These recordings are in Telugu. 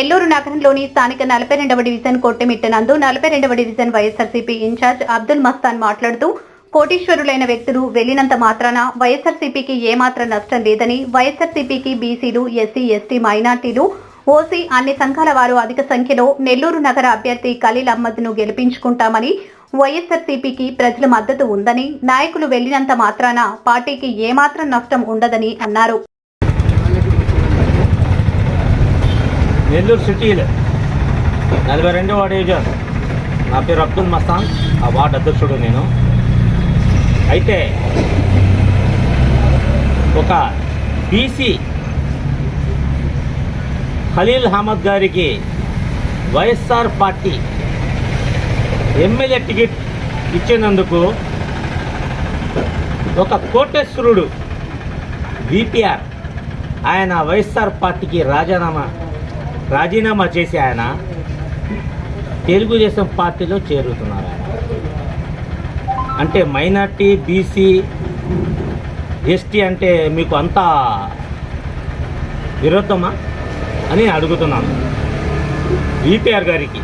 నెల్లూరు నగరంలోని స్థానిక నలభై రెండవ డివిజన్ కొట్టెమిట్టనందు నలభై రెండవ division YSRCP incharge Abdul Mastan మాట్లాడుతూ కోటీశ్వరులైన వ్యక్తులు వెళ్ళినంత మాత్రాన వైఎస్ఆర్సీపీకి ఏమాత్రం నష్టం లేదని వైఎస్ఆర్సీపీకి బీసీలు ఎస్సీ ఎస్టీ మైనార్టీలు ఓసీ అన్ని సంఘాల వారు అధిక సంఖ్యలో నెల్లూరు నగర అభ్యర్థి ఖలీల్ అహ్మద్ను గెలిపించుకుంటామని వైఎస్ఆర్సీపీకి ప్రజల మద్దతు ఉందని నాయకులు వెళ్ళినంత మాత్రాన పార్టీకి ఏమాత్రం నష్టం ఉండదని అన్నారు. నెల్లూరు సిటీలో నలభై రెండవ డివిజన్ నా పేరు అబ్దుల్ మస్తాన్. ఆ వార్డు అధ్యక్షుడు నేను. అయితే ఒక బీసీ ఖలీల్ అహ్మద్ గారికి వైఎస్ఆర్ పార్టీ ఎమ్మెల్యే టికెట్ ఇచ్చినందుకు ఒక కోటేశ్వరుడు విపిఆర్ ఆయన వైఎస్ఆర్ పార్టీకి రాజీనామా రాజీనామా చేసి ఆయన తెలుగుదేశం పార్టీలో చేరుతున్నారు ఆయన. అంటే మైనార్టీ బీసీ ఎస్టీ అంటే మీకు అంతా విరుద్ధమా అని అడుగుతున్నాను విపిఆర్ గారికి.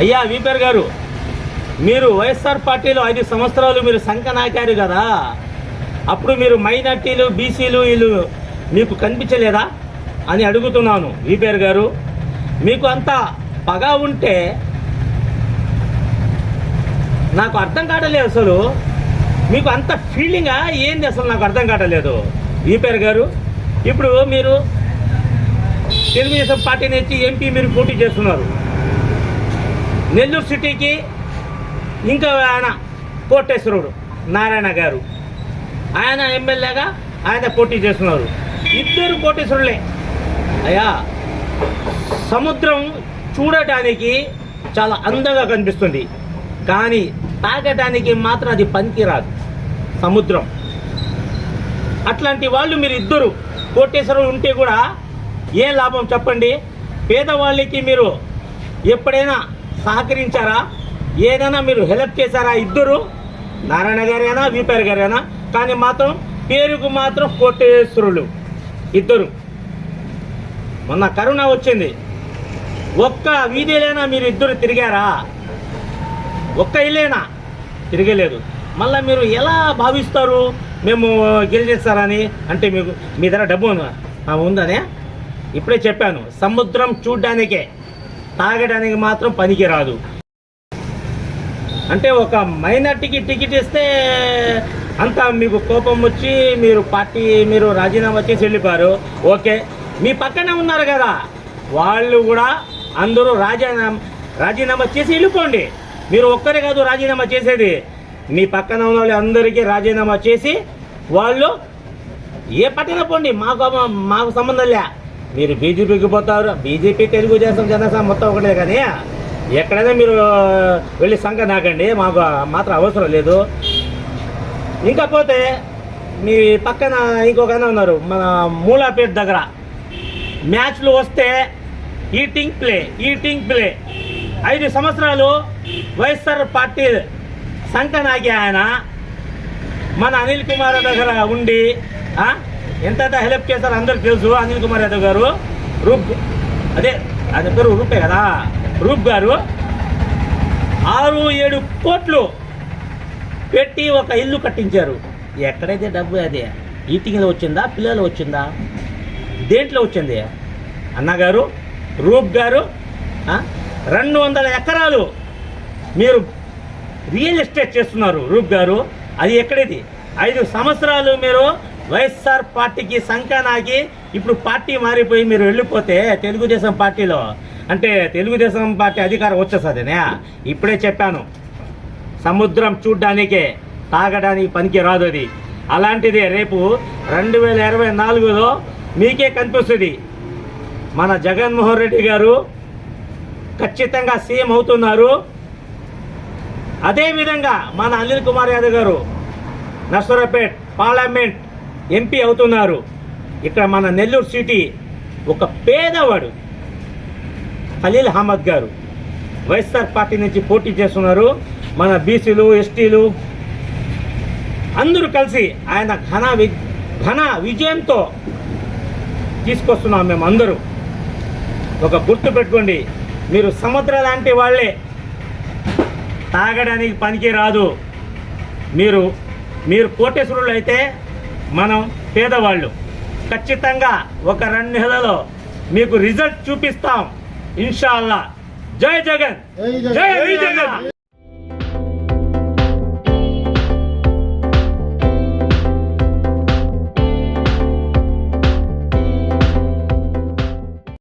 అయ్యా విపిఆర్ గారు మీరు వైఎస్ఆర్ పార్టీలో ఐదు సంవత్సరాలు మీరు సంఖ నాకారు కదా. అప్పుడు మీరు మైనార్టీలు బీసీలు వీళ్ళు మీకు కనిపించలేదా? అని అడుగుతున్నాను. విపిఆర్ గారు మీకు అంత పగ ఉంటే నాకు అర్థం కావట్లేదు అసలు. మీకు అంత ఫీలింగా ఏంది అసలు నాకు అర్థం కావట్లేదు. విపిఆర్ గారు ఇప్పుడు మీరు తెలుగుదేశం పార్టీ నుంచి ఎంపీ మీరు పోటీ చేస్తున్నారు. నెల్లూరు సిటీకి ఇంకా ఆయన కోటేశ్వరుడు నారాయణ గారు. ఆయన ఎమ్మెల్యేగా ఆయన పోటీ చేస్తున్నారు. ఇద్దరు కోటేశ్వరులే. అయ్యా సముద్రం చూడటానికి చాలా అందంగా కనిపిస్తుంది. కానీ తాగటానికి మాత్రం అది పనికిరాదు. సముద్రం. అట్లాంటి వాళ్ళు మీరు ఇద్దరు కోటేశ్వరులు ఉంటే కూడా ఏ లాభం చెప్పండి? పేదవాళ్ళకి మీరు ఎప్పుడైనా సహకరించారా? ఏదైనా మీరు హెల్ప్ చేశారా ఇద్దరు? నారాయణ గారైనా వీపారి గారైనా కానీ మాత్రం పేరుకు మాత్రం కోటేశ్వరులు ఇద్దరు. మొన్న కరోనా వచ్చింది. ఒక్క వీధిలోనా మీరు ఇద్దరు తిరిగారా? ఒక్క ఇల్లేనా? తిరగలేదు. మళ్ళీ మీరు ఎలా భావిస్తారు? మేము గెలిచేస్తారని అంటే మీకు మీ దగ్గర డబ్బు ఉందనే? ఇప్పుడే చెప్పాను సముద్రం చూడ్డానికే తాగడానికి మాత్రం పనికిరాదు అంటే ఒక మైనార్టీకి టికెట్ ఇస్తే అంతా మీకు కోపం వచ్చి మీరు పార్టీ మీరు రాజీనామా చేసి వెళ్ళిపోయారు. ఓకే. మీ పక్కనే ఉన్నారు కదా. వాళ్ళు కూడా అందరూ రాజీనామా రాజీనామా చేసి వెళ్ళిపోండి. మీరు ఒక్కరే కాదు రాజీనామా చేసేది. మీ పక్కన ఉన్న వాళ్ళు అందరికీ రాజీనామా చేసి వాళ్ళు ఏ పట్టిన పోండి? మాకు మాకు సంబంధం లే. మీరు బీజేపీకి పోతారు. బీజేపీ తెలుగుదేశం జనసేన మొత్తం ఒకటే కానీ ఎక్కడైనా మీరు వెళ్ళి సంఘ నాకండి మాకు మాత్రం అవసరం లేదు. ఇంకా పోతే మీ పక్కన ఇంకొకనే ఉన్నారు. మన మూలాపేట దగ్గర. మ్యాచ్లు వస్తే ఈటింగ్ ప్లే ఈటింగ్ ప్లే. ఐదు సంవత్సరాలు వైఎస్ఆర్ పార్టీ సంఘ ఆయన. మన అనిల్ కుమార్ యాదవ్ దగ్గర ఉండి ఎంత హెల్ప్ చేశారో అందరికి తెలుసు అనిల్ కుమార్ యాదవ్ గారు. రూప్ అదే అది పేరు రూపే కదా? రూప్ గారు ఆరు ఏడు కోట్లు పెట్టి ఒక ఇల్లు కట్టించారు. ఎక్కడైతే డబ్బు అది? ఈటింగ్లో వచ్చిందా? పిల్లలు వచ్చిందా? దేంట్లో వచ్చింది? అన్నగారు రూప్ గారు రెండు వందల ఎకరాలు మీరు రియల్ ఎస్టేట్ చేస్తున్నారు రూప్ గారు. అది ఎక్కడిది? ఐదు సంవత్సరాలు మీరు వైఎస్ఆర్ పార్టీకి సంఖ్యానాకి ఇప్పుడు పార్టీ మారిపోయి మీరు వెళ్ళిపోతే తెలుగుదేశం పార్టీలో అంటే తెలుగుదేశం పార్టీ అధికారం వచ్చేస్తుందినే ఇప్పుడే చెప్పాను. సముద్రం చూడ్డానికే తాగడానికి పనికి రాదు అది. అలాంటిదే రేపు రెండు వేల ఇరవై నాలుగులో మీకే కనిపిస్తుంది. మన జగన్మోహన్ రెడ్డి గారు ఖచ్చితంగా సీఎం అవుతున్నారు. అదేవిధంగా మన అనిల్ కుమార్ యాదవ్ గారు నర్సరాపేట్ పార్లమెంట్ ఎంపీ అవుతున్నారు. ఇక్కడ మన నెల్లూరు సిటీ ఒక పేదవాడు ఖలీల్ అహ్మద్ గారు వైఎస్ఆర్ పార్టీ నుంచి పోటీ చేస్తున్నారు. మన బీసీలు ఎస్టీలు అందరూ కలిసి ఆయన ఘన వి- ఘన విజయంతో తీసుకొస్తున్నాం మేము అందరూ. ఒక గుర్తు పెట్టుకోండి మీరు సముద్ర లాంటి వాళ్ళే. తాగడానికి పనికి రాదు. మీరు మీరు కోటేశ్వరులు అయితే మనం పేదవాళ్ళు. ఖచ్చితంగా ఒక రెండు నెలలలో మీకు రిజల్ట్ చూపిస్తాం. ఇన్షాల్లా. జై జగన్. జై జగన్.